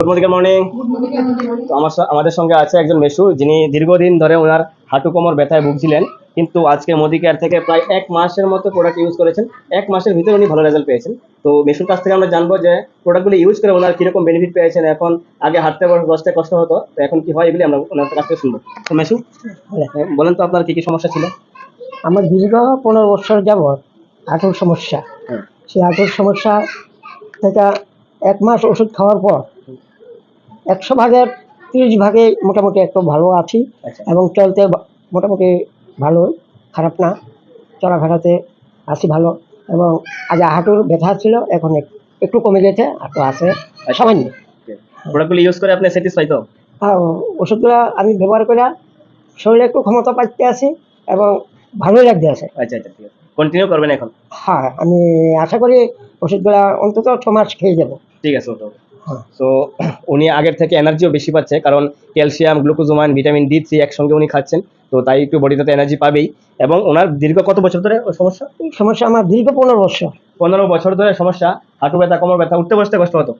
Good morning তো আমার আমাদের সঙ্গে আছে একজন মেশু যিনি দীর্ঘদিন ধরে ওনার হাঁটু কোমর ব্যথায় ভুগছিলেন কিন্তু আজকে মোদি কেয়ার থেকে প্রায় এক মাসের মতো প্রোডাক্ট ইউজ করেছেন। এক মাসের ভিতরে উনি ভালো রেজাল্ট পেয়েছেন। তো মেশুর কাছ থেকে আমরা জানব যে প্রোডাক্টগুলো ইউজ করে ওনার কীরকম বেনিফিট পেয়েছেন এখন আগে হাঁটতে বসতে কষ্ট হতো তো এখন কি হয় এগুলি আমরা ওনার কাছ থেকে শুনব। তো মেশু হ্যাঁ, বলেন তো আপনার কি কি সমস্যা ছিল? আমার দীর্ঘ পনেরো বছর যাবৎ হাঁটুর সমস্যা। হ্যাঁ। সেই হাঁটুর সমস্যা থেকে এক মাস ওষুধ খাওয়ার পর একশো ভাগের তিরিশ ভাগে মোটামুটি একটু ভালো আছি আচ্ছা। এবং চলতে মোটামুটি ভালো খারাপ না। চলাফেরাতে আছি ভালো এবং আগে হাঁটুর ব্যথা ছিল এখন একটু কমে গেছে হাঁটু আছে। সামান্য প্রোডাক্টগুলো ইউজ করে আপনি স্যাটিসফাই তো? আর ওষুধগুলো আমি ব্যবহার করে শরীরে একটু ক্ষমতা পাইতে আছি এবং ভালোই লাগতে আছে। আচ্ছা আচ্ছা ঠিক আছে। কন্টিনিউ করবেন এখন? হ্যাঁ আমি আশা করি ওষুধগুলা অন্তত ছ মাস খেয়ে যাব। ঠিক আছে ওটা হ্যাঁ। তো উনি আগের থেকে এনার্জিও বেশি পাচ্ছে কারণ calcium glucosamine vitamin D three একসঙ্গে উনি খাচ্ছেন তো তাই একটু বডিতে এনার্জি পাবেই। এবং ওনার দীর্ঘ কত বছর ধরে সমস্যা? সমস্যা আমার দীর্ঘ পনেরো বছর। পনেরো বছর ধরে সমস্যা হাঁটু ব্যথা কোমর ব্যথা উঠতে বসতে কষ্ট হতো?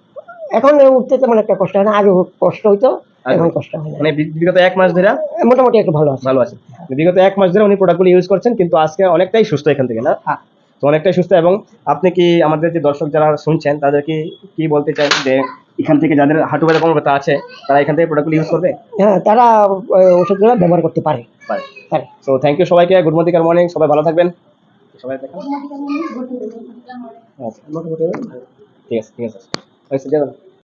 এখন উঠতে তেমন একটা কষ্ট হয় না আগে কষ্ট হইতো এখন কষ্ট হয় না। মানে বিগত এক মাস ধরে? মোটামুটি একটু ভালো আছে। ভালো আছে। বিগত এক মাস ধরে উনি প্রোডাক্টগুলো ইউজ করছেন কিন্তু আজকে অনেকটাই সুস্থ এখান থেকে না? হ্যাঁ। তো অনেকটাই সুস্থ এবং আপনি কি আমাদের যে দর্শক যারা শুনছেন তাদেরকে কি কি বলতে চান যে এখান থেকে যাদের হাঁটু ব্যথা কোনো ব্যথা আছে তারা এখান থেকে প্রোডাক্টগুলো ইউজ করবে হ্যাঁ তারা ওষুধগুলো ব্যবহার করতে পারে পারে সো থ্যাংক ইউ সবাইকে গুড মর্নিং মর্নিং সবাই ভালো থাকবেন সবাই দেখান আচ্ছা, ঠিক আছে ঠিক আছে।